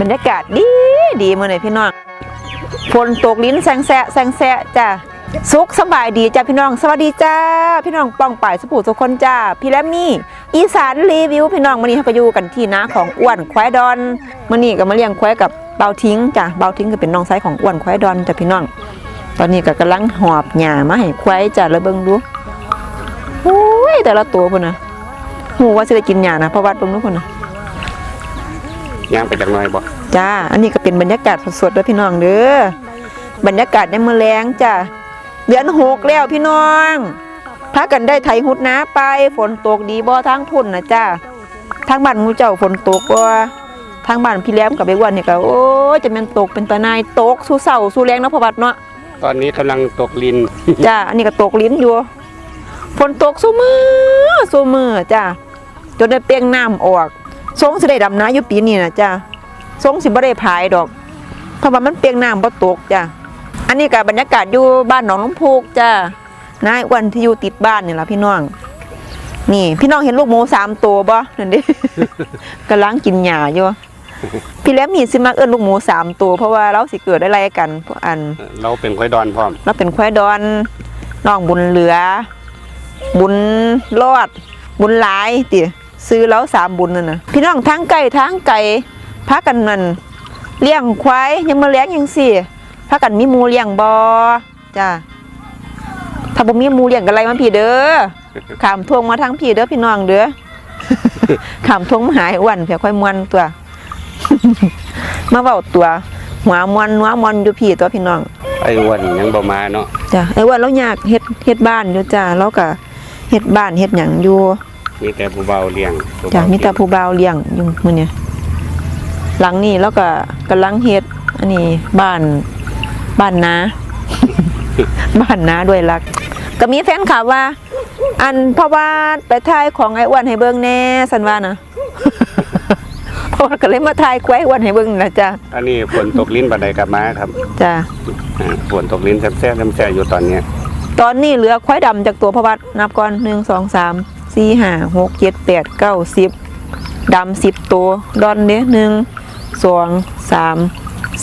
บรรยากาศดีดีมื้อนี้พี่น้องฝนตกลิ้นแซงแซะแซงแซะจ้าสุขสบายดีจ้าพี่น้อง สวัสดีจ้า พี่น้องป้องป่ายสุภูทุกคนจ้า พี่แลมมี่ อีสานรีวิว พี่น้องมื้อนี้เราก็อยู่กันที่นาของอ้วนควายดอนมื้อนี้ก็มาเลี้ยงควายกับเบาทิ้งจ้าเบาทิ้งก็เป็นน้องไซของอ้วนควายดอนจ้าพี่น้อง ตอนนี้ก็กำลังหอบหญ้ามาให้ควายจ้าแล้วเบิ่งดูโอ้ยแต่ละตัวพุ่นน่ะหูว่าสิได้กินหญ้านะเพราะว่าเบิ่งดูพุ่นน่ะ ย่างไปจากหน้อยบ่จ้า อันนี้ก็เป็นบรรยากาศสดๆด้วยพี่น้องเด้อบรรยากาศในเมืองแรงจ้าเดือนหกแล้วพี่น้องพากันได้ไถหุดน้าไปฝนตกดีบ่ทางพุ่นนะจ้าทางบ้านงูเจ้าฝนตกบ่ทางบ้านพี่แหลมกับไอ้อ้วันเนี่ยก็โอ้ยจะแม่นตกเป็นตานายตกสู้เศร้าสู้แรงเนาะพ่อบัดเนาะตอนนี้กำลังตกลินจ้าอันนี้ก็ตกลิ้นอยู่ฝนตกสู้มือสู้มือจ้าจนได้เปียงน้ำออก ทรงสิได้ดำนาอยู่ปีนี้นะจ้าทรงสิบ่ได้พายดอก เพราะว่ามันเปียงน้ำบ่ตกจ้าอันนี้ก็บรรยากาศอยู่บ้านหนองลำพูกจ้านายอ้วันที่อยู่ติดบ้านนี่ล่ะพี่น้อง นี่ พี่น้องเห็นลูกหมูสามตัวบ่นั่นดิกำลังกินหญ้าอยู่พี่แหล้วมีสิมักเอิ้นลูกหมูสามตัวเพราะว่าเราสิเกิดได้ไรกันพวกอัน เราเป็นควายดอนพร้อม เราเป็นควายดอนน้องบุญเหลือ บุญรอด บุญหลายติ ซื้อแล้วสามบุญนั่นนะพี่น้องทั้งไก่ทั้งไก่พากันนั่นเลี้ยงควายยังมาเลี้ยงยังสิพากันมีหมูเลี้ยงบอจ้าถ้าบ่มีหมูเลี้ยงกันไรมาพี่เด้อขามทวงมาทั้งพี่เด้อพี่น้องเด้อขามทวงมาหายอ้วนเพียค่อยมวนตัว มาเว้าตัวหัวมวนหัวมวนอยู่พี่ตัวพี่น้องไอ้อ้วนยังบ่มาเนาะจ้ะไอ้ว่าเราอยากเฮ็ดเฮ็ดบ้านอยู่จ้ะเราก็เฮ็ดบ้านเฮ็ดหยังอยู่ มีแต่ผู้เบาเลี้ยงผู้จ้ะเบามีแต่ผู้บ่าวเลี้ยงอยู่มื้อเนี้ยหลังนี้เราก็กำลังเฮ็ดอันนี้บ้านบ้านนา บ้านนาด้วยรัก ก็มีแฟนคลับว่า อันเพราะว่าไปถ่ายของไอ้อ้วนให้เบิ่งแน่สันว่านะ เพราะว่าก็เลยมาถ่ายควายอ้วนให้เบิ่งนะจ้ะอันนี้ฝนตกลิ้นบัดใดกลับมาครับจ้ะอ่าฝนตกลิ้นแซ่บๆแซ่บๆอยู่ตอนเนี้ย ตอนนี้เหลือควายดำจากตัวพระวัดนับก่อนหนึ่งสองสาม สี่ห้าหกเจ็ดแปดเก้าสิบดำสิบตัวดอนเนี้ยหนึ่งสองสาม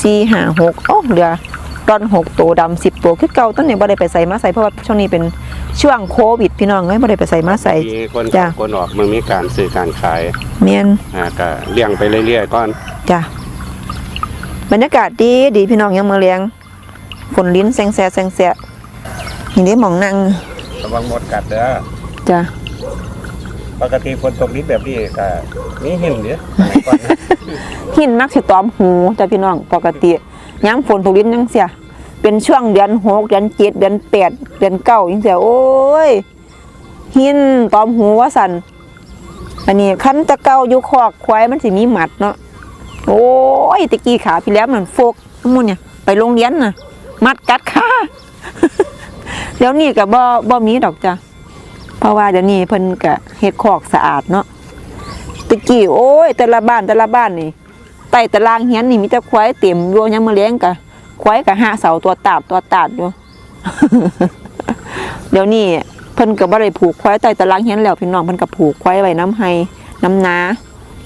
สี่ห้าหกโอ้เหลือดอนหกตัวดำสิบตัวคือเก่าต้นนี้บ่ได้ไปใส่มาใส่เพราะว่าช่วงนี้เป็นช่วงโควิดพี่น้องเอ้ยบ่ได้ไปใส่มาใส่มีคนจ้ะคนออกมันมีการซื้อการขายเมียนอ่าก็เลี้ยงไปเรื่อยๆก่อนจ้ะบรรยากาศดีดีพี่น้องยังมาเลี้ยงฝนลิ้นแซงแซะแซงแซะนี่ได้หมองนั่งระวังหมดกัดเด้อจ้ะ ปกติฝนตกลิ้แบบนี้ก็มีหินเด้อสมัยอะหินมักสิตอมหูจ้ะพี่น้องปกติยามฝนตกลิ้นยังเสียเป็นช่วงเดือนหกเดือนเจ็ดเดือนแปดเดือนเก้ายังเสียโอ้ยหินตอมหูว่าสันอันนี้คันตะเก้าอยู่คอกควายมันสิมีหมัดเนาะโอ้ยตะกี้ขาพี่แล้วมันโฟกทั้งหมดเนี่ย ไปโรงเรียนน่ะ มัดกัดขาเดี๋ยวนี้ก็บ่บ่มีดอกจ้ะ เพราะว่าเดี๋ยวนี้เพิ่นก็เฮ็ดคอกสะอาดเนาะตะกี้โอ้ย แต่ละบ้านแต่ละบ้านนี่ใต้ตารางเฮียนนี่มีแต่ควายเต็มอยู่ยังมาเลี้ยงกะควายกะห้าเสาตัวตาดตัวตาดอยู่เดี๋ยวนี้เพิ่นก็บ่ได้ผูกควายใต้ตารางเฮียนแล้วพี่น้องเพิ่นก็ผูกควายไว้น้ำไห้น้ำนา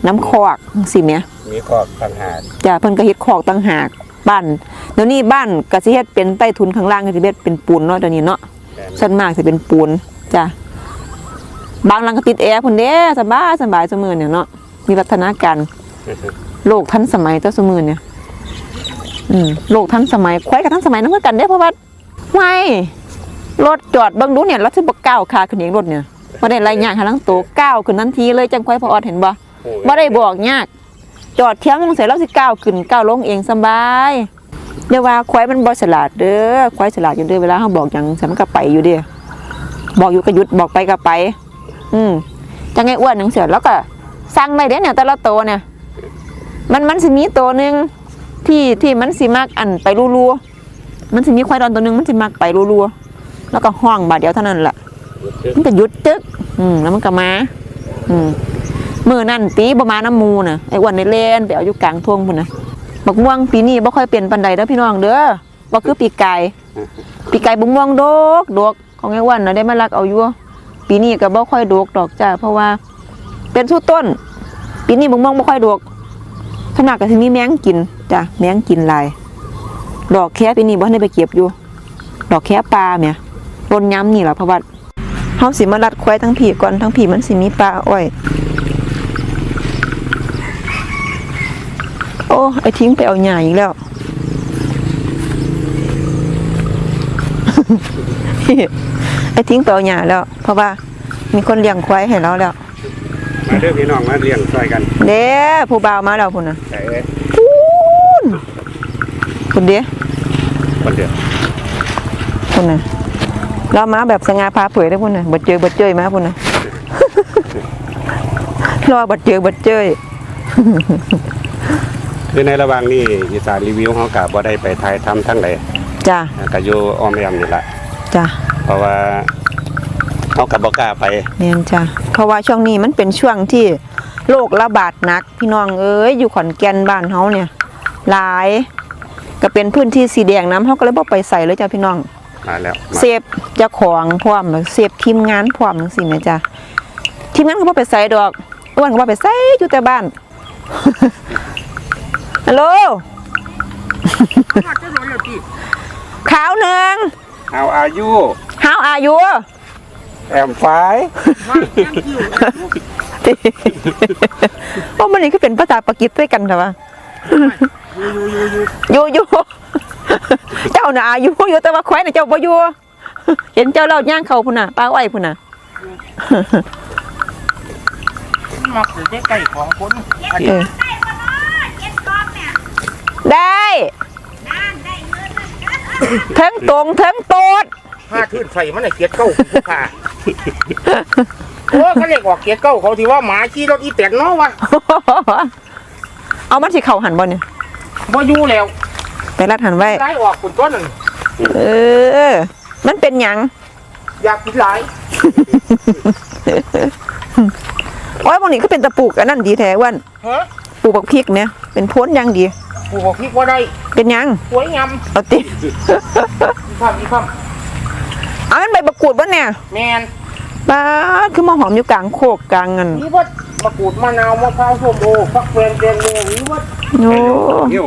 น้ำคอกจังซี่แหมมีคอกต่างหากจ้ะเพิ่นก็เฮ็ดคอกต่างหากบ้านเดี๋ยวนี้บ้านก็สิเฮ็ดเป็นใต้ทุนข้างล่างก็สิเฮ็ดเป็นปูนเนาะเดี๋ยวนี้เนาะแต่ส่วนมากสิเป็นปูนจ้ะ บางหลังก็ติดแอร์พุ่นเด้สบายสบายซุมื้อเนี่ยเนาะมีวัฒนาการโลกทันสมัยตัวสมือเนี่ยอืมโลกทันสมัยควายกับทันสมัยนั่นเหมือนกันเด้เพราะว่าไม่รถจอดเบิ่งดูเนี่ยรถที่บกก้าวขาขึ้นเองรถเนี่ยบ่ได้ไล่ยากหาลังโตก้าวขึ้นทันทีเลยจังควายพออดเห็นบ่บ่ได้บอกยาก จอดเที่ยงมึงเสร็จแล้วสิก้าวขึ้นก้าวลงเองสบายเดี๋ยวว่าควายมันบ่ฉลาดเด้อควายฉลาดอยู่เด้อเวลาเฮาบอกหยังสมันก็ไปอยู่เด้อบอกอยู่ก็หยุดบอกไปก็ไป อืมจังไงอ้วนหนังเสือแล้วก็สั่งได้เด้อเนี่ยแต่ละโตวเนี่ย มันมันสิมีตัวหนึ่งที่ที่มันสิมักอันไปรัวๆมันสิมีควายดอนตัวหนึ่งมันสิมักไปรัวๆแล้วก็ห้องบาดเดียวเท่านั้นแหละมันก็หยุดตึกอืมแล้วมันก็มา อืมมือนั่นปีประมาณน้ำมูน่ะไอ้อ้วันในเล่นไปเอาอยู่กลางทุ่งพุ่นนะบักม่วงปีนี้บ่ค่อยเปลี่ยนปันใดเด้อพี่น้องเด้อบ่คือปีกไก่ปีกไก่บักม่วงโดกโดกของไอ้อ้วันน่ะได้มาลักเอาอยู่ ปีนี้ก็บ่ค่อยโดกดอกจ้าเพราะว่าเป็นสู้ต้น ปีนี้บักม่วงบ่ค่อยโดกขนาดก็สิมีแมงกินจ้ะแมงกินลายดอกแค่ปีนี้บ่ได้ไปเก็บอยู่ ดอกแค่ปลาแหม่รนย้ำนี่แหละเพราะว่าเฮาสิมารัดควายทั้งผีก่อนทั้งผีมันสิมีปลาอ้อย โอ้ไอทิ้งไปเอาหญ้าอีกแล้ว ไอ้ทิ้งไปเอาหญ้าแล้ว เพราะว่ามีคนเลี้ยงควายให้เราแล้ว มาเด้อพี่น้องมาเลี้ยงช่วยกันเด้ผู้บ่าวมาแล้วพุ่นน่ะใส่เอ้ยพูนพุ่นเด้คนเดียวพุ่นน่ะเรามาแบบสง่าพาเผยได้อพุ่นน่ะบ่เจอบ่เจยมาพุ่นน่ะ รอบ่เจอบ่เจย คือในระหว่างนี้อีสานรีวิวเขากะบ่ได้ไปถ่ายทำทั้งใดจ้ะก็อยู่อ้อมแอมนี่ละจ้ะ เพราะว่าเขากับบ่กล้าไปแม่นจ้ะเพราะว่าช่วงนี้มันเป็นช่วงที่โรคระบาดหนัก พี่น้องเอ้ยอยู่ขอนแก่นบ้านเฮาเนี่ยหลายก็เป็นพื้นที่สีแดงน้ำเฮาก็เลยบ่ไปใส่เลยจ้ะพี่น้องมาแล้วมาเซฟเจ้าของพร้อมเซฟทีมงานพร้อมจังซี่แม่จ้ะทีมงานก็บ่ไปใส่ดอกอ้วนก็บ่ไปใส่อยู่แต่บ้านฮัลโหลขาวหนึ่ง เอาอายุ How are you แอมไฟโอ้มันนี่ก็เป็นภาษาปากีสด้วยกันแต่ว่าอยู่อยู่เจ้าน่ะอายุอยู่แต่ว่าควายน่ะเจ้าบ่อยู่เห็นเจ้าเล่าย่างเขาพุ่นน่ะป้าอ้อยพุ่นน่ะมักจะใกล้ของคนเออได้ ทั้งตรงทั้งโตด ห้าทื่นใส่มันไอ้เกียร์เก้าผู้ขาโอ้เขาเรียกออกเกียร์เก้าเขาที่ว่าหมาขี่รถอีแตนเนาะวะเอามันสิเข่าหันบ่เนี่ยบ่อยู่แล้วแต่รัดหันไว้ ได้ออกคนต้นนั่นเออ มันเป็นหยัง อยากกินหลายโอ้ยบางนี้ก็เป็นตะปลูกอันนั้นดีแท้อ้วันฮะ ปลูกบักพริกเนี่ยเป็นพ้นอยังดี ผู้บอกพี่ว่าได้เป็นหยังสวยงามเอาติ มีคำมีคเอามันใบบักกูดบ่เนี่ยำแมนป้าดคือมาหอมอยู่กลางโคกกลางเงินนี่ว่ามะกรูดมะนาวมะพร้าวส้มโอฟักแฟนแตงโมนี่ว่าโอ้หิ้ว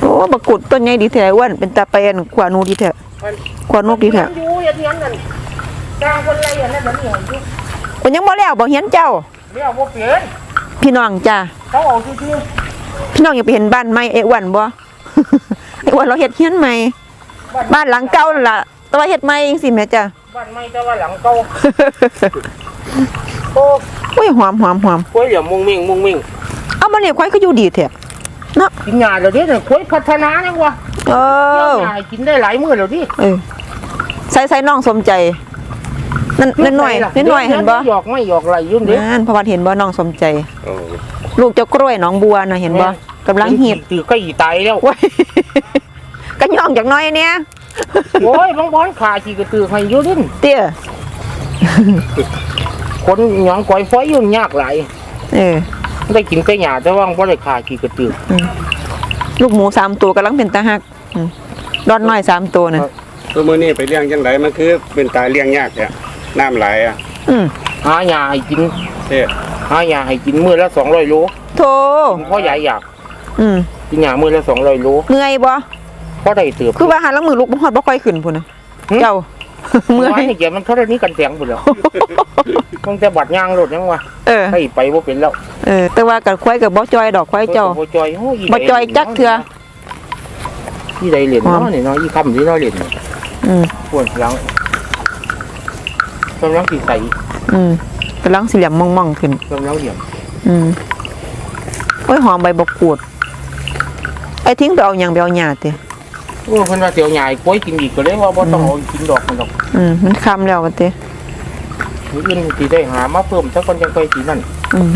โอ้บักกูดต้นใหญ่ดีแท้อ้วันเป็นตาเป็นขวานูดีแท้มันขวานกดีแท้อยู่อย่าเถียงกันกลางคนไรอย่างนั้นแบบนี้ของที่โอ้ยังบ่แล้วบ่เห็นเจ้าเรียกว่าเปลี่ยนพี่น้องจ้าเขาเอาชื่อ พี่น้องอยากไปเห็นบ้านใหม่เอ้อ้วันบ่ไอ้อ้วันเราเฮ็ดเฮียนใหม่ๆบ้านบ้านหลังเก่านั่นล่ะแต่ว่าเฮ็ดใหม่จังซี่แม่จ้าบ้านไม่แต่ว่าหลังเก่าโอ้อุ้ยหอมหอมหอมกล้วยเหลี่ยมมุงมิงมุงมิงเอามาเนี่ยควายก็อยู่ดีแท้กินยาเดี๋ยวนี้เนี่ยกล้วยพัฒนาเนี่ยวะเออยาให้กินได้หลายมื้อเดี๋ยวนี้เออใส่ใส่น้องสมใจ นั่นนั่นหน่อยนั่นหน่อยเห็นบ่หยอกไม่หยอกไหลยุ่นเด้นั่นเพราะว่าเห็นบ่น้องสมใจโอ้ลูกเจ้ากล้วยหน้องบัวน่ะเห็นบ่กำลังหีบตื่นก็อีตายแล้วโอ้ยก็ย่องจากหน้อยเนี่ยโอ้ยบางบอนขาขี่กระตือให้อยุ่นเตี้ยคนหยองก้อยฟ้อยยุ่นยากหลายเออได้กินแต่หยาแต่ว่าบ่ได้ขาขี่กระตือลูกหมูสามตัวกำลังเป็นตาหักอืมดอนน้อยสามตัวน่ะตัวมื้อนี้ไปเลี้ยงจังไดมันคือเป็นตายเลี้ยงยากเนี่ย น้ำไหลอะอืมหาหยาให้กินเด้หาหยาให้กินมื้อละ200โลโธ่พ่อใหญ่อยากอืมกินหยามื้อละ200โลเมื่อยบ่พอได้เติบคือว่าหาลังมือลูกบ่ฮอดบ่ค่อยขึ้นพุ่นน่ะหึเจ้าเมื่อวายนี่เกี่ยมันเท่านี้กันแสงพุ่นแล้วตั้งแต่บัดย่างรถยังวะเออให้ไปบ่เป็นแล้วเออ แต่ว่ากับควายกับบ่จอยดอกควายเจ้าบ่จอยโอ้ยบ่จอยจักเทื่อที่ใดเหรียญอ๋อเนาะนี่เนาะอีคำนี่เนาะเหรียญอืมปวดหลัง กำลังสิใส่อืมกำลังสิเหลี่ยมมองๆขึ้นกำลังเหรียญอืมโอ้ยหอมใบบักกูดไอ้ทิ้งไปเอาหยังไปเอาหญ้าติโอ้เพิ่นว่าเสียวใหญ่กล้วยกินอีกก็เลยว่าบ่ต้องเอากินดอกมันดอกอืมมันคำแล้วกันติมื้ออื่นสิได้หามาเพิ่มสักคนจังค่อยสินั่นอืม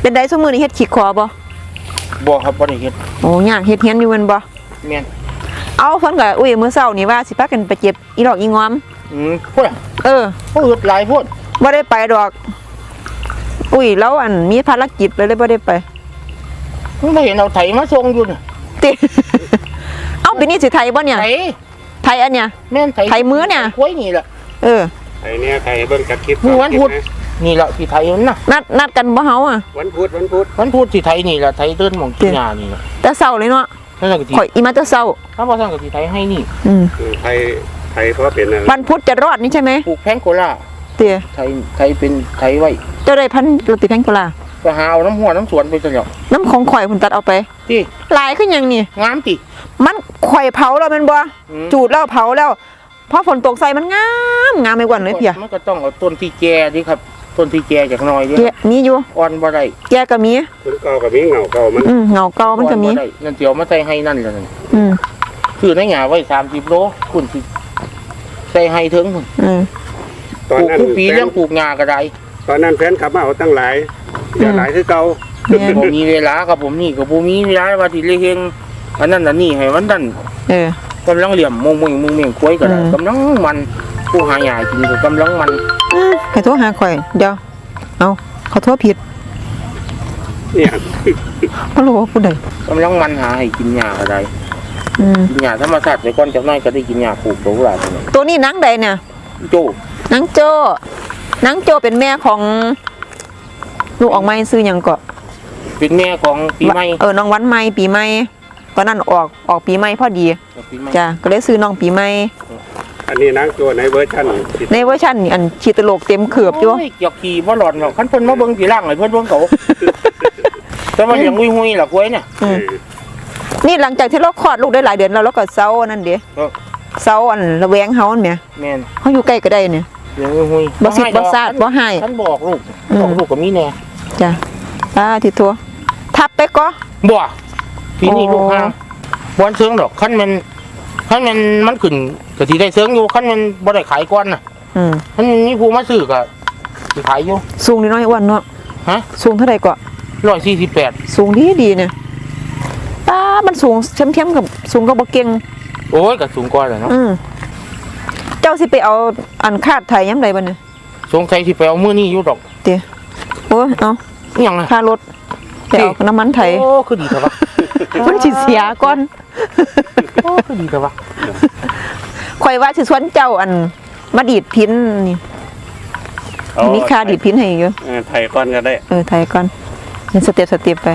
เป็นไดซุมื้อนี้เฮ็ดขี้คอบ่บ่ครับบ่ได้เฮ็ดโอ้ยากเฮ็ดเฮียนอยู่แม่นบ่แม่นเอาเพิ่นก็อุ้ยมื้อเช้านี่ว่าสิพากันไปเจ็บอีหลอกอีงอม อืมพุ่นเออบ่อึดหลายพุ่นบ่ได้ไปดอก อุ้ยแล้วอันมีภารกิจเลยเลยบ่ได้ไปมึงบ่เห็นเอาไถมาส่งอยู่น่ะติเอาปีนี้สิไทยบ่เนี่ย ไถไทยอันเนี้ยแม่นไถไถมื้อเนี่ยกล้วยนี่แหละเออ ไอ้เนี่ยใครเบิ่งจักคลิปมื้อวันพุธนี่แหละที่ไทยมันนะนัดนัดกันบ่เฮาอะ วันพุธวันพุธมันพูดที่ไทยนี่แหละไทยเดินหมองกินยานี่แหละแต่เช้าเลยเนาะนั่นแหละก็ที่ข่อยอีมาแต่เช้าถ้าว่าสั่งกับที่ไทยให้นี่ อืมเออไทยไทยเขาเป็นอะไรวันพุธจะรอดนี่ใช่ไหมปลูกแพงโกล่าเตี้ยไทยไทยเป็นไทยไว้เจ้าได้พันโรติแพงกว่าล่ะก็หาเอาน้ำหัวน้ำสวนไปตลอดน้ำของข่อยเพิ่นตัดเอาไปที่หลายขึ้นยังนี่งามติมันข่อยเผาแล้วแมันบ่อืมจูดแล้วเผาแล้วพอฝนตกใส่มันงามงามไปกว่าเลยเพียมันก็ต้องเอาต้นที่แก่ดิครับต้นที่แก่จากหน้อยดิแกมีอยู่อ่อนบ่ได้แกก็มีคนเก่ากับมีเหงาเก่ามันอืมเงาเก่ามันก็มีอ่อบ่ได้นั่นเดี๋ยวมาใส่ให้นั่นเลยนั่นอืมคือในหยาไว้สามสิบโลคุณสิใส่ให้ถึงพุ่นอืมตอนปลูกนั้นทุกปีแฟเรื่อนงปลูกงาก็ได้ตอนนั้นแฟนขับมาเอาตั้งหลายอย่าหลายคือเก่าแม่นผมมีเวลากับผมนี่กับผมมีเวลาว่าที่เลยเฮงอันนั้นอันนี้ให้มันนั่นเออ กำลังเหลี่ยมมงมงมึงเมียงกล้วยก็ได้อืม กำลังมันผู้หาหยากินก็กำลังมันอืมใครโทรหาข่อย เดี๋ยว เอาเขาโทรผิดเนี่ยบ่รู้ว่าผู้ใดกำลังมันหาให้กินหญ้าก็ได้อืมกิน หญ้าธรรมชาติไปก่อนจากหน้อยก็ได้กินหญ้าปลูกตัวหลานนี่ตัวนี้นางใดเนี่ยโจนางโจนางโจเป็นแม่ของลูกออกมาซื้อหยังเกาะเป็นแม่ของปีใหม่เออน้องวันใหม่ปีใหม่ตอนนั้นออกออกปีใหม่พอดีปีใหม่จ้ะก็เลยซื้อน้องปีใหม่อันนี้นางโจในเวอร์ชันที่ในเวอร์ชันนี่อันชีตลกเต็มเขือบอยู่โยเกี่ยวขี่บ่หลอนหรอกคันเพิ่นมาเบิ่งสีล่างให้เพิ่นเบิ่งเขาแต่ว่าเลี้ยงหุยๆล่ะกล้วยเนี่ยอืม นี่หลังจากที่เราคลอดลูกได้หลายเดือนแล้วเราก็เซาอันนั่นเด้เออเซาอันระแวงเฮาอันแหมแม่นเฮาอยู่ใกล้ก็ได้เนี่ยเลี้ยงหุยๆบ่สิบ่ซาดบ่ให้ท่านบอกลูกอืม บอกลูกก็มีแน่จ้ะป้าทิทัวทับไปก็ บ่ทีนี้โอ้ลูกห้างบ่อนเซิงดอกคันมันคันมันมันขึ้นก็สิได้เซิงอยู่คันมันบ่ได้ขายก่อนน่ะอืมคันมีผู้มาซื้อก็สิขายอยู่ สูงนิดน้อยอ้วนเนาะฮะ สูงเท่าไหร่ก็148สูงดีดีเนี่ย ป้ามันสูงเข้มๆกับสูงก็บ่เก่งโอ้ยก็สูงกว่าแล้วเนาะอืมเจ้าสิไปเอาอันคาดไทยยามใดบัดเนี่ยสงสัยสิไปเอามื้อนี้อยู่ดอกเดี๋ยวโอ้ยเอาอิหยังอะค่ารถไปเอาน้ำมันไทยโอ้คือดีเถอะวะมันสิเสียก่อนโอ้คือดีเถอะวะข่อยว่าสิสวนเจ้าอันมาดีดพินนี่เอามีค่าดีดพินให้อยู่เออไทยก้อนก็ได้ เออไทยก่อนเป็นสเต็ปสเต็ปไป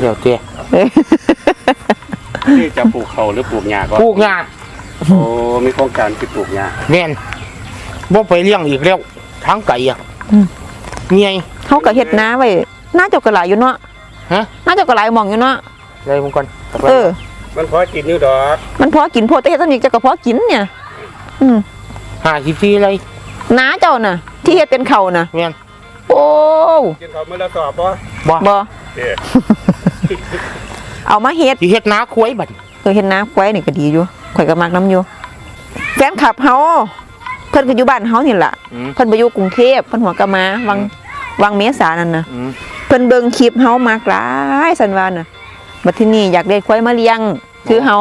เดี๋ยวเตี้ย เอ้ยที่จะปลูกเขาหรือปลูกหญ้าก่อนปลูกงาโอ้มีโครงการที่ปลูกหญ้าแม่นบ่ไปเลี้ยงอีกแล้วทางไก่อะเมียเฮาก็เฮ็ดนาไว้น่าเจ้าก็หลายอยู่เนาะฮะ น่าเจ้าก็หลายหม่องอยู่เนาะอะไรมึงก่อนเออ มันพอกินอยู่ดอกมันพอกินโพดแต่เฮ็ดตอนนี้เจ้าก็พอกินเนี่ย อืมหาสิบสี่อะไรนาเจ้าน่ะ ที่เฮ็ดเป็นเขาน่ะ แม่นโอ้กินเขาเมื่อละสอบปะบ่บ่เด้อ เอามาเฮ็ดสิเฮ็ดนาคุ้ยบัดเออเฮ็ดนาไว้นี่ก็ดีอยู่ข่อยก็มักน้ำอยู่แฟนคลับเฮาเพิ่นก็อยู่บ้านเฮานี่ล่ะอืม เพิ่นไปอยู่กรุงเทพเพิ่นหัวกะมาวังวังเมษานั่นน่ะ อืมเพิ่นเบิ่งคลิปเฮามากหลายสันว่าน่ะบัดทีนี้อยากได้ควายมาเลี้ยง คือเฮา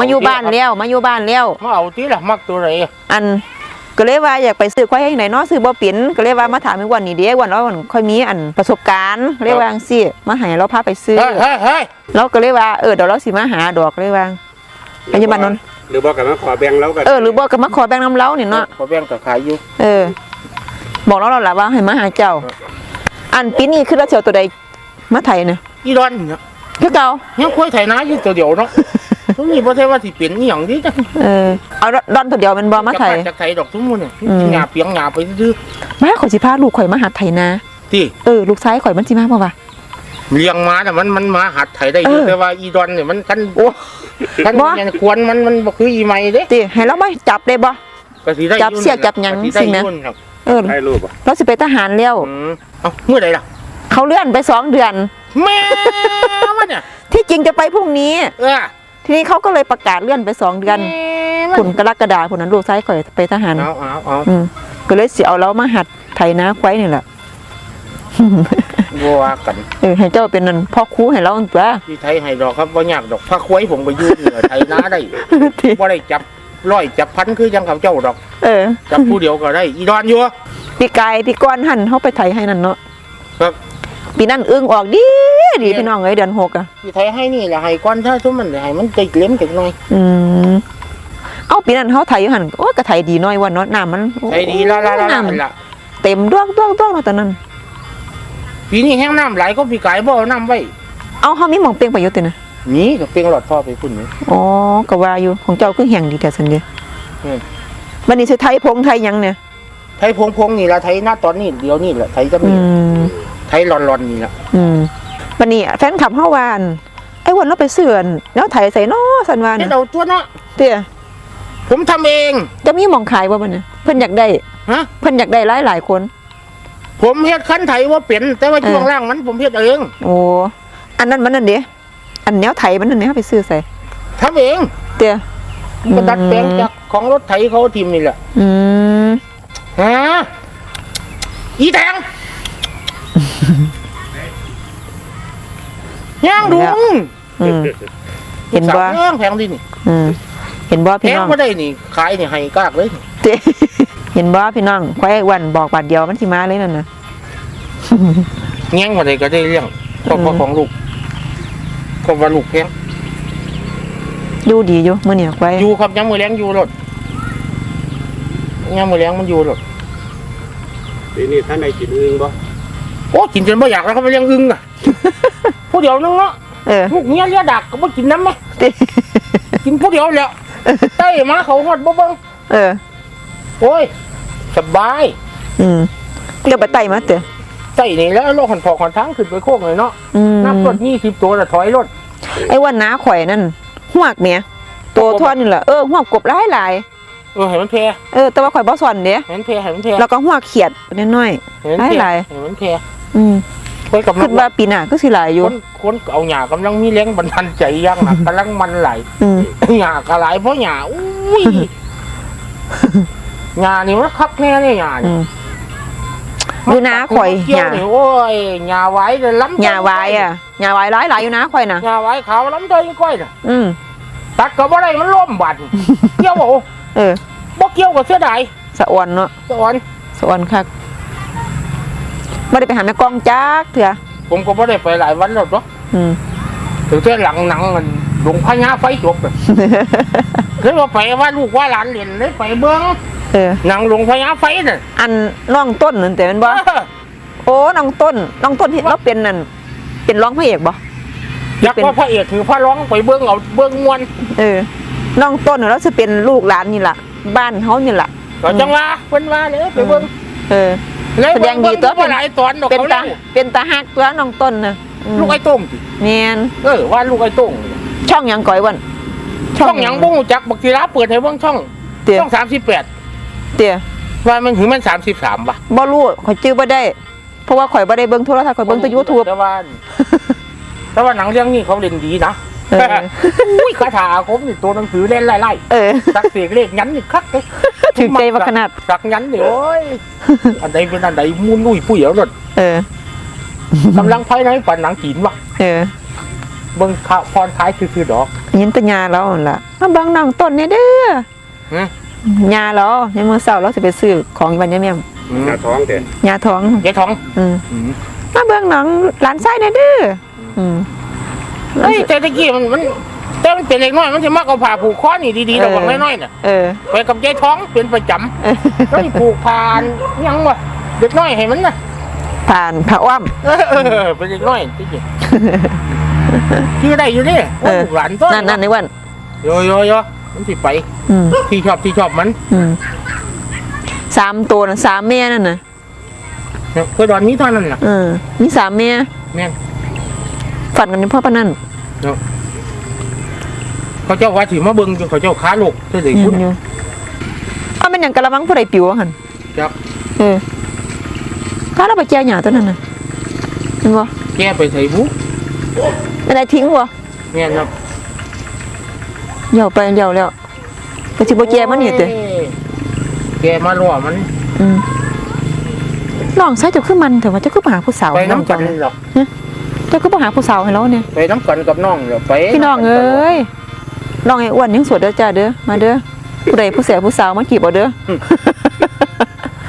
มาอยู่บ้านแล้ว มาอยู่บ้านแล้ว มาเอาติล่ะมักตัวไหนอัน ก็เลยว่าอยากไปซื้อควายให้ไหนเนาะซื้อบ่เป็นก็เลยว่ามาถามอีกวันนี้เด้วันแล้วมันค่อยมีอันประสบการณ์เลยว่าจังซี่มาให้เราพาไปซื้อเฮ้ยเฮ้ยเฮ้ยเราก็เลยว่าเออเดี๋ยวเราสิมาหาดอกเลยว่าปัจจุบันนั้นหรือบอกกันมาขอแบ่งแล้วกันเออหรือบ่ก็มาขอแบ่งน้ำเล้านี่เนาะขอแบ่งกับขายอยู่เออ บอกเราแล้วล่ะว่าให้มาหาเจ้า อันปีนี้คือเราเสียวตัวใดมาไทยเนี่ยอีดอนเนี่ย คือเก่ายังคุ้ยไถนาอยู่ตัวเดียวเนาะทุกนี้บ่ใช่ว่าสิเป็นอีหยังดิจ้ะเออเอาดอนตัวเดียวเป็นบ่มาไทยจากไถดอกทุกมื้อเนี่ยอืมหญ้าเปียงหญ้าไปซื่อมาข่อยสิพาลูกข่อยมาหัดไถนาๆที่เออลูกชายข่อยมันสิมาบ่วะเลี้ยงมาแต่ะมันมันมาหัดไถได้อยู่เออแต่ว่าอีดอนเนี่ยมันคันโอ้คันบ่เนี่ยควรมันมันบ่คืออีไม้เด้ติให้เรามาจับได้บ่ก็สิได้จับเสียกจับหยังก็ได้สิแม่ยุ่นครับเออให้รูปอะเราสิไปทหารแล้วอืมเอ้าเมื่อใดล่ะ เขาเลื่อนไปสองเดือน แม่มันเนี่ยที่จริงจะไปพรุ่งนี้ เออทีนี้เขาก็เลยประกาศเลื่อนไปสองเดือนแม่มัคุณกรกฎาคมพุ่นนั้นลูกชายข่อยไปทหารเอาเอาเอาอืมก็เลยสิเอาเรามาหัดไถนาควายนี่แหละบัวากันเออให้เจ้าเป็นนั่นพ่อครูให้เราตัวที่ไทยให้ดอกครับบ่ยากดอกพระควยผมไปอยู่เหนือไทยนาได้ที่บ่ได้จับร้อยจับพันคือจังเขาเจ้าดอก เออ จับผู้เดียวก็ได้ อีดอนอยู่ปีกายปีก้อนหันเขาไปไถให้นั่นเนาะครับ ปีนั้นอึ้งออกดีดีพี่น้องเอ้ยเดือนหกอะที่ไทยให้นี่แหละให้ก้อนถ้าทุกมันให้มันติดเล็มจักหน่อยอืมเอาปีนั้นเขาไถอยู่หันโอ้ยก็ไถดีหน้อยวันเนาะน้ำมันโอ้ไทยดีละละละละน้ำละเต็มดวงดวงดวงเนาะตอนนั้นปีนี้แห้งน้ำไหลก็ปีกายบ่เอาน้ำไว้เอาเฮามีหม่องเปียงไปอยู่ตินะนี่ก็เปลียงหลอดท่อไปพุ่นนี่อ๋อก็ว่าอยู่ของเจ้าคือแห่งดีแต่ซั่นเด้อืมบัดนี้สิไทยพงไทยหยังเนี่ยไทยพงพงนี่ละไทยหน้าตอนนี้เดียวนี่แหละไทยจะอืมีม ไทยรอนรอนนี่ละอืมบัดนี้แฟนคลับเฮาว่าอั่นไอ้วันเราไปเสื่อนแล้วไทยใส่น้อซั่นว่านี่น่ะเราตัวเนาะเตี้ยผมทำเอง จะมีหม่องขายบ่บัดนี้เพิ่นอยากได้ฮะ เพิ่นอยากได้หลายๆคน ผมเฮ็ดคันไถว่าเป็นแต่ว่าเออ ช่วงล่างมันผมเฮ็ดเองโอ้อันนั้นมันนั่นเด้อันแนวไทยมันนั่นเด้เฮาไปซื้อใส่ทำเองเตี้ย ก็ดัดแปลงอืม จากของรถไถเขาทีมนี่แหละอืมฮะอีแตง ย่างดุงอืมเห็นบ่สามย่างแพงดินี่อืมเห็นบ่แพพี่งน้องไม่ได้นี่ ขายนี่ให้กากเลยเจ๊เห็นบ่พี่น้องควายอ้วันบอกบาทเดียวมันสิมาเลยนั่นน่ะแง่งมาได้ก็ได้เรื่องก็อืมเพราะของลูกก็ว่าลูกแพงอยู่ดีอยู่มื้อนี้ควายอยู่ครับย้ำมือแรงอยู่รถย้ำมือแรงมันอยู่รถปีนี้ท่านได้กินอึงบ่โอ้กินจนไม่อยากแล้วเขาไปเลี้ยงอึงอะ ผู้เดียวนึงเนาะเออลูกเมียเลี้ยดักก็ไม่กินน้ำไหมเจ๊กินผู้เดียวแล้วใต้มาเขาหอดบ่เบิ่งเออ โอ้ยสบายอืมเรียกไปไต่มาเตะใต้นี่แล้วโลกหันพอกหันทั้งขึ้นไปโค้งเลยเนาะอืมนับรถยี่สิบตัวแต่ถอยรถไอ้วันน้าข่อยนั่นหวกเมียตัวทอดนี่แหละเออหวกกบหลายหลายเออเห็นมันแพร่ๆเออแต่ว่าข่อยบ่สอนเด้เห็นมันแพร่เห็นมันแพร่แล้วก็หวกเขียดน้อยเห็นมันแพหร่ลายเห็นมันแพร่ๆอืม ไปกับคิดว่าปีหน้าก็สิหลายอยู่ คนคนเอาหยากำลังมีแรงบันทันใจอยังหนักกำลังมันไหลอืมหยากระไหลเพราะหยาอุ้ยหยานี่มันคักแน่เนี่ยหยาอืนี่มอยู่นะข่อยเกี่หยวญ้านี่โอ้ยหยาไว้เลยล้ำหญ้าไว้อะหญ้าไว้หลายหลายอยู่นะข่อยน่ะ หยาไว้ขาวล้ำใจก้อยน่ะอืมตัดก็บ่ได้มันล่มบัดเกี่ยวบ่เออบ่เกี่ยวกับเสียดายสะออนเนาะสอนสะออนคัก บ่ได้ไปหาแม่กองจักเถื่อผมก็บ่ได้ไปหลายวันแล้วเนาะอืมถึงแต่หลังหนังมันหลวงพญาไฟจบเลยคือว่าไปว่าลูกว่าหลานเรียนเลยไปเบิ่งเออหนังหลวงพญาไฟน่ะอันน้องต้นนั่นแต่แมันบ่โอ้น้องต้นน้องต้นที่เราเป็นนั่นเป็นร้องพระเอกบ่อยากว่าพระเอกคือพระร้องไปเบิ่งเอาเบิ่งมวนเออน้องต้นน่ะเราจะเป็นลูกหลานนี่ล่ะบ้านเฮานี่ล่ะก็จังว่าเพิ่นว่าเลยไปเบิ่งเออ เลยแสดงดีตัวเบิ่งหลายตอนดอกเป็นเขาตาเล่าเป็นตาฮักตัวน้องต้นน่ะอืมลูกไอ้โต้งติแม่นเออว่าลูกไอ้โต้งช่องหยังก่อยวันช่องหยังบ่ฮู้จักบักทีลาเปิดให้เบิ่งช่องเตี้ยช่อง38เตี้ยว่ามันถึงมัน33บ่บ่รู้ข่อยจื้อบ่ได้ เพราะว่าข่อยบ่ได้เบิ่งโทรทัศน์ข่อยเบิ่งแต่ YouTube แต่ว่าแต่ว่าหนังเรื่องนี้เขาเล่นดีนะเอออุ้ยคาถาอาคมนี่ตัวหนังสือเล่นไล่เออๆสักเสียงเลขยันนี่คักเลยถึงใจว่าขนาด สักยันนี่โอ้ยอันใดเป็นอันใดมุนลุยผู้เหี่ยวรถเออกำลังภายในปันหนังจีนว่ะเออเบิ่งข่าวพรท้ายคือๆดอกยินแตญาเราหั่นล่ะมาเบิ่งน้องต้นเนี่ยเด้อหือญาเรายามมื้อเช้าเราสิไปซื้อของอีวันยามแม่มหน้าท้องแต่ญาท้องยายทอง อืมมาเบิ่งน้องหลานชายเนี่ยเด้ออืม เฮ้ยแต่ตะกี้มันมันแต่มันเป็นเล็กน้อยมันจะมักเอาผ้าผูกคอนี่ดีๆเออระวังน้อยๆน่ะเออไปกับยายท้องเป็นประจำเออแล้วนี่ผูกผ่านยังวะเด็กน้อยให้มันน่ะผ่านพระอ้อมเออเป็นเด็กน้อยจริงๆชื่อได้อยู่นี่เออลูกหลานต้นนั่นนั่นในวันโยโยโยมันสิไปอืมที่ชอบที่ชอบมันอืมสามตัวน่ะสามเมียนั่นน่ะเนี่ยเคยดอนนี้เท่านั้นน่ะเออมีสามเมียแม่น ฝันกันในพ่อปานนั่นเขาเจ้าว่าสิมาเบิ่งจนเขาเจ้าค้าลูกเท่าไหร่เห็คุนณอยู่เอาเป็นอย่างกะละมังผู้ใดปิวอะหั่นครับเออข้าเราไปแก้หยาตัวนั้นน่ะเห็นบ่แกไปใส่บุเป็นไรทิ้งบ่แม่นครับเหย่าไปเหย่าแล้วก็สิบ่แก้มันนี่เด้โอ้ยแกมาล่อมันอืมน้องใส่เจ้าคือมันเถอะว่าเจ้าคือบ่หาผู้สาวไปให้น้องน้ำกัเจ้านหรอก เจ้าคือบ่หาผู้สาวให้เราเนี่ยไปน้ำกันกับน้องเดี๋ยวไปพี่น้องเอ้ยน้องไอ้อ้วนยังสวยเด้อจ้าเด้อมาเด้อผู้ใดผู้เสียผู้สาวมากีบเอาเด้อ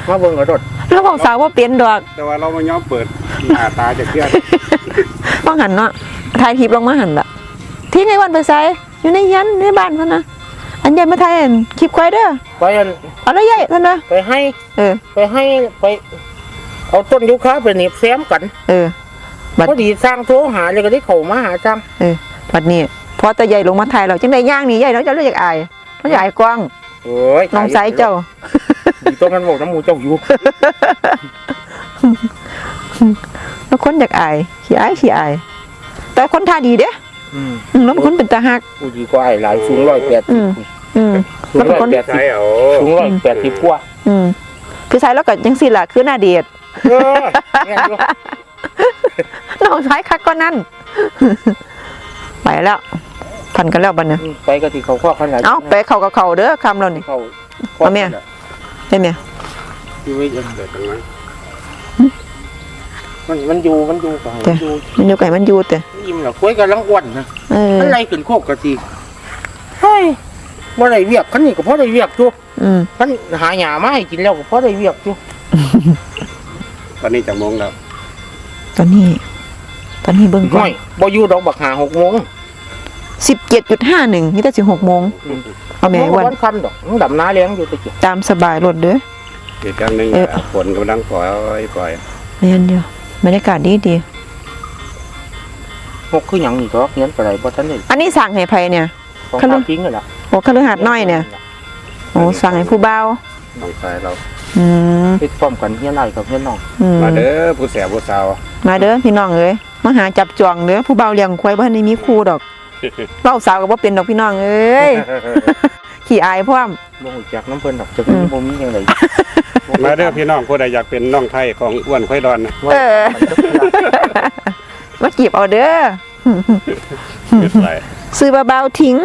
มาเบิ่งกับรถแล้วบอกสาวว่าเป็นดอก แต่ว่าเราไม่ยอมเปิดหน้าตาจะเครียดต้องหันเนาะถ่ายคลิปลงมาหันละทิ้งไอ้อ้วันไปใส่อยู่ในยันในบ้านพะนะอันใหญ่มาไทยอันคลิปควายเด้อไปอันเอาละใหญ่ท่านนะไปให้ เออ ไปให้ไป เอาต้นยูคาไปหนีบแซมกัน เออ บัด พอดีสร้างโทรหาเลยก็ได้เข้ามาหาจ้างเออบัดนี้พอตาใหญ่ลงมาไทยเราจังได้ย่างนี่ใหญ่เนาะเจ้าเลยอยากอายเราอยากอายกว้างโอ้ยน้องไซส์เจ้า อยู่ตรงนั้นบอกน้ำหมูเจ้าอยู่แล้วคนอยากอายขี้อายขี้อาย แต่คนท่าดีเด้อืมอืมแล้วเป็นคนเป็นตาหักผู้ดีก็ไอ้หลายสูงร้อยแปดอืม อืม สูแล้วงเป็นร้อคนยแปดใช่สิบเอาสูงร้อยแปดสิบกว่าอืมพี่ชายแล้วก็ยังสิล่ะคือหน้าเดียด เออแม่นอยู่ น้องชายคักก็นั่น ไปแล้วพันกันแล้วบัดเนี่ยอืมไปก็ที่เขาข้อขนาดเอ้าไปเข้ากับเขาเด้อคำเรานี่เขาเอาแม่ได้ไหมอยู่ไว้เองเกิดตรงนั้นมันมันอยู่มันอยู่กับมันอยู่มันอยู่ไก่มันอยู่แต่ยิ้มเหรอคุยกันลังอ้วนนะเอออะไรขึ้นโคกกะทีเฮ้ยบ่ได้เวียกคันนี้ก็พอได้เวียกอยู่อืมคันหาหญ้ามาให้กินแล้วก็พอได้เวียกอยู่ตอนนี้จะโมงแล้ว ตอนนี้ ตอนนี้เบิ่งก่อน้อนยบ่อยู่ดอกบักหาหกโมงสิบเจ็ดจุดห้าหนึ่งนี่แต่สิบหกโมงเอาแม่วันวันคันดอกมันดำนาเลี้ยงอยู่ตะเกียบตามสบายรถเด้อ อีกครั้งหนึ่งเออฝนกำลังปล่อยปล่อยแม่นเดียวบรรยากาศดีดีหกคือหยังนี่ดอกเงี้ยไปไหนบ่ทันได้อันนี้สั่งให้ไผเนี่ย ของคันข้าลูวทิ้งเลยล่ะโอ้คฤหาสน์น้อยเนี่ย โอ้สั่งให้ผู้เบาน้องชายเรา อืมเฮ็ดพร้อมกันเฮียนไอ้กับเฮียน้องอืมมาเด้อผู้แสบผู้สาวมาเด้อพี่น้องเอ้ยมาหาจับจองเด้อผู้เบาเลี้ยงควายบ่ทันได้มีครูดอกเล่าสาวก็บ่เป็นดอกพี่น้องเอ้ยขี้อายพร้อม บ่ฮู้จักน้ำเพิ่นดอกจะอืมีมบ่มีจังไดมาเด้อพี่น้องผู้ใดอยากเป็นน้องไทยของอ้วนควายดอนนะเออมาจีบเอาเด้อเป็นไรซื้อเบาๆทิ้ง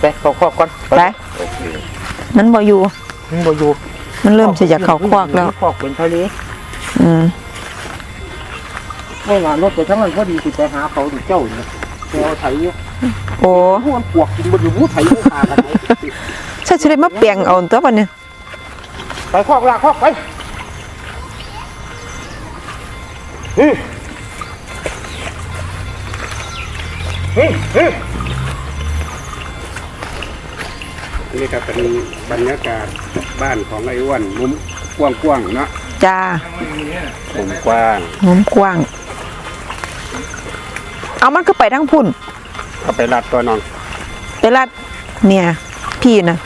ไปเข้าคอกก่อนไป โอเคมันบ่อยู่ มันบ่อยู่มันเริ่มสิจะเข้าควักแล้วคอกเป็นทะเลอืมไม่ว่ารถไปทั้งนั้นพอดีสิไปหาเขาดิเจ้านี่แกเอาไถอยู่โอ้ผู้มันปวกกินบ่อยู่ผู้ไถผู้ขากันไหนใช่สิได้มาเปลี่ยงเอาตัวบัดเนี่ยไปคอกลากคอกไปอืมอืมอืม นนี้ก็เป็นบรรยากาศบ้านของไอ้อ้วนมุมกว้างๆเนาะจ้ามุมกว้างหมุมกว้าง เอามันก็ไปทั้งพุ่นก็ไปรัดตัวน้องไปลัดเนี่ยพี่นะ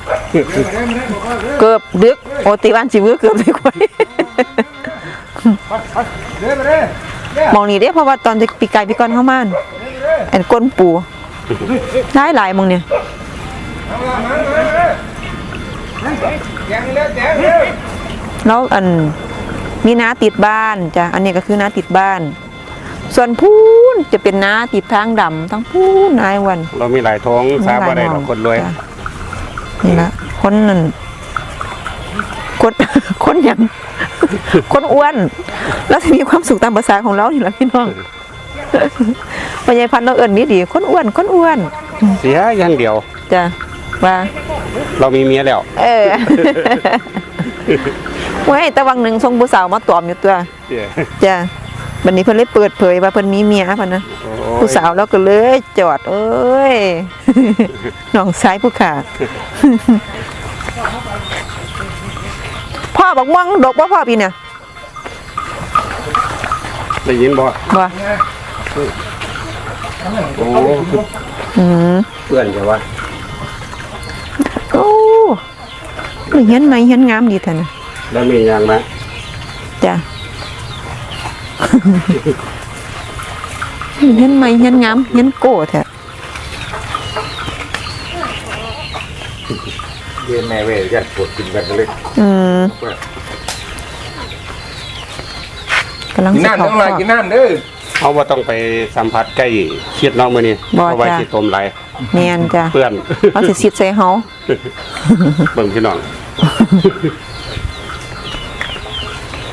เกือบดึกโอติวันสิวือเกือบดึกไว้มองนี่เด้เพราะว่าตอนจะปีกไก่ปีก่อนเข้ามาอันก้นปูได้หลายมองเนี่ย แล้วอันมีน้าติดบ้านจ้ะอันนี้ก็คือน้าติดบ้าน ส่วนพูนจะเป็นน้าติดทางดำทั้งพูนนายวัน เรามีหลายท้องทราบว่าได้ดอกคนรวยจ้ะนี่ละคนนั่นคนคนหยังคนอ้วน แล้วจะมีความสุขตามภาษาของเรานี่แหละพี่น้องปัญญาพันธ์เราเอิญนี่ดีคนอ้วนคนอ้วน เสียอย่างเดียวจ้ะว่า เรามีเมียแล้ว เออไว้แต่วังหนึ่งทรงผู้สาวมาตอมอยู่ตัวเสียจ้ะวันนี้เพิ่นเลยเปิดเผยว่าเพิ่นมีเมียพันนะโอ้ผู้ยสาวแล้วก็เลยจอดเอ้ยน้องซ้ายผู้ขาพ่อบอกม่วงดกบ่พ่อพี่เนี่ยได้ยินบ่บ่โอ้อืมเพื่อนจะว่า โอ้ ไม่เห็นไหมเห็นงามดีแท้นะแล้วมีอย่างนะจ้ะเห็นไหมเห็นงามเห็นโก้แท้เย็นแม่เว้ยจะปวดกินกันเลยอืมกำลังกินสิน้ำเข้าทั้งหลายคอกกินน้ำเด้อเขาว่าต้องไปสัมผัสใกล้เชียดน้องมือนี่บ่เอาไว้จ้ะที่ตมไหลแม่นจ้ะเพื่อนเขาสิสิทธิ์ใส่เฮาเบิ่งพี่น้องเ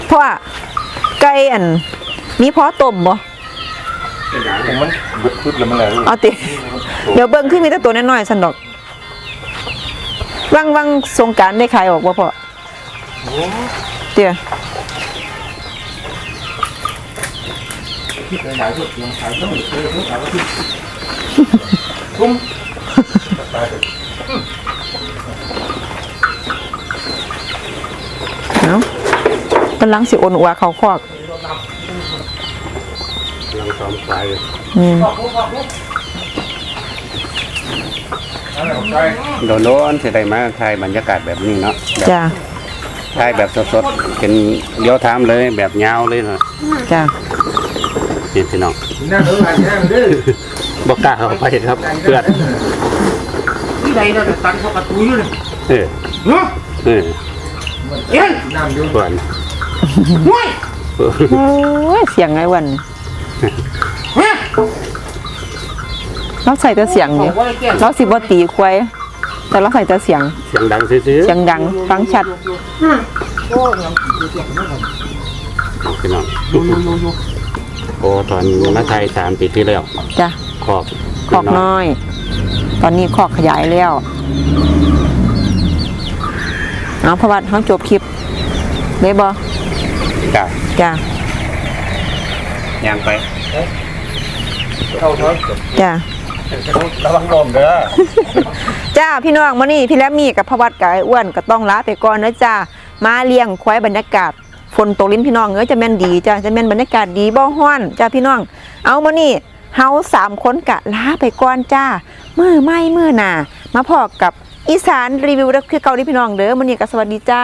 พราะว่าไก่อันมีพอต้มบ่มันบุกขึ้นแล้วมันอะไรเอาติเดี๋ยวเบิ่งขึ้นมีแต่ตัวน้อยๆสันดอกวังวังสงกรารได้ขายออกบ่พ่อเดี๋ยวคุ้ม เนาะกำลังสิโอนอัวเขาคอกลังซ้อมควายอยู่อืมโดนโดนเสียดายมาถ่ายบรรยากาศแบบนี้เนาะแบบจ้าถ่ายแบบสดๆเป็นเลี้ยวทามเลยแบบยาวเลยเนาะจ้านี่พี่น้องนั่งเออนั่งเด้อบอกกล้าเข้าไปครับเพื่อนที่ใดเราจะตันเข้าประตูอยู่เลยเออเนาะเออ เอ็นนั่งอยู่เพื่อนห้วยโอ้ยเสียงไงวันเฮ้ยเราใส่แต่เสียงบอนี่กว่าไอ้แก่เราสิบ่ตีควายแต่เราใส่แต่เสียง เสียงดังซื่อเสียงดังฟังชัดโอ้ยยังเสียงไม่หมดๆพี่น้องอยู่อยู่อยู่อยู่โอ้ตอนมาถ่ายสามปีที่แล้วจ้ะขอบคอกน้อย ตอนนี้คอกขยายแล้ว เอาเพราะว่าเขาจบคลิปเลยบ่จ้าจ้าย่างไปเข้าเถอะจ้าระวังลมเด้อ จ้าพี่น้องมื้อนี้พี่แลมมี่กับพระวัดกับไอ้อ้วนก็ต้องลาไปก่อนนะจ้ามาเลี้ยงควายบรรยากาศฝนตกลิ้นพี่น้องเอ้ยจะแม่นดีจ้าจะแม่นบรรยากาศดีบ่ฮ้อนจ้าพี่น้อง เอามื้อนี้เฮาสามคนกะลาไปก่อนจ้ามื้อไม่มื้อหน้ามาพอกับ อีสานรีวิวคือเกาหลีพี่น้องเด้อมันอนี้ก็สวัสดีจ้า